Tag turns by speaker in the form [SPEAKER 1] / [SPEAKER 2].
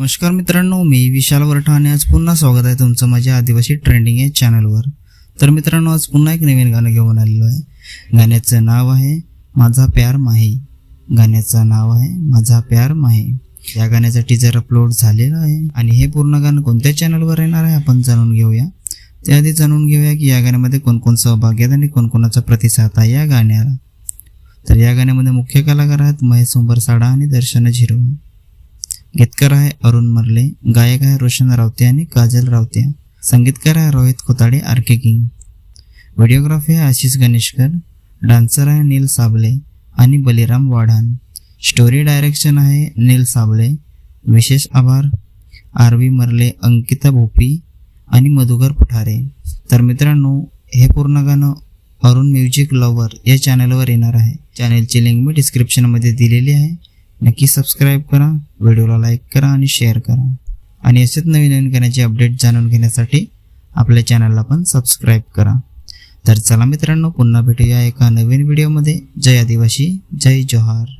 [SPEAKER 1] नमस्कार मित्रांनो मी विशाल वरठा आणि आज पुन्हा स्वागत आहे तुमचं माझ्या आदिवासी ट्रेंडिंग या चॅनलवर. तर मित्रांनो आज पुन्हा एक नवीन गाणं घेऊन आलेलो आहे. गाण्याचं नाव आहे माझा प्यार माही. गाण्याचं नाव आहे माझा प्यार माही. या गाण्याचा टीजर अपलोड झालेला आहे आणि हे पूर्ण गाणं कोणत्या चॅनलवर येणार आहे आपण जाणून घेऊया. त्याआधी जाणून घेऊया की या गाण्यामध्ये कोणकोण सहभागी आहेत आणि कोणकोणाचा प्रतिसाद आहे या गाण्याला. तर या गाण्यामध्ये मुख्य कलाकार आहेत महेश उंबरसाडा आणि दर्शन झिरो. गीतकार आहे अरुण मरले गायक आहे रोशन रावते आणि काजल रावते. संगीतकार आहे Rohit Khotade R K King. Videography आहे आशिष गणेशकर डान्सर आहे नील साबले आणि बलिराम वाढान स्टोरी डायरेक्शन आहे नील साबले विशेष आभार आर व्ही अंकिता भोपी आणि मधुकर पठारे. तर मित्रांनो हे पूर्ण गाणं अरुण म्युझिक लवर या चॅनलवर येणार आहे. चॅनलची लिंक मी डिस्क्रिप्शनमध्ये दिलेली आहे. नक्की सबस्क्राईब करा व्हिडिओला लाईक करा आणि शेअर करा. आणि असेच नवीन नवीन गाण्याचे अपडेट जाणून घेण्यासाठी आपल्या चॅनलला पण सबस्क्राईब करा. तर चला मित्रांनो पुन्हा भेटूया एका नवीन व्हिडिओमध्ये जय आदिवासी जय जोहार.